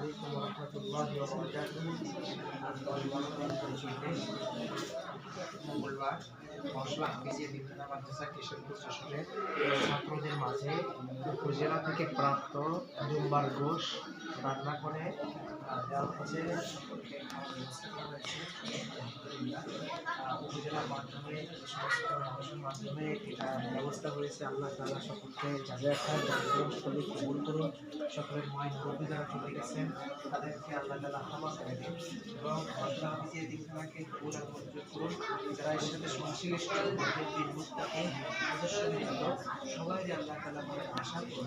রহমতুল্লাহি ওয়া মঙ্গলবার, মশলা হাফিজিয়া বিভিন্ন মাদ্রাসা কিশোরপুর যশোরের ছাত্রদের মাঝে উপজেলা থেকে প্রাপ্ত দুম্বার গোশ রান্না করে দেওয়া হচ্ছে। যোজনার মাধ্যমে সমস্ত মানুষের মাধ্যমে এটা ব্যবস্থা করেছে আল্লাহ তালা সকলকে যাদের খায় কবুল করুন, সকলের মায়ের মুরব্বী যারা চলে গেছেন, তাদেরকে আল্লাহ তালা ক্ষমা এবং আল্লাহ হাসিয়া দিনখানাকে কবুল আর করুন। যারা এর সাথে সংশ্লিষ্ট মুক্তাকে সদস্য নিল সবাই আল্লাহ তালা করে আশা করুন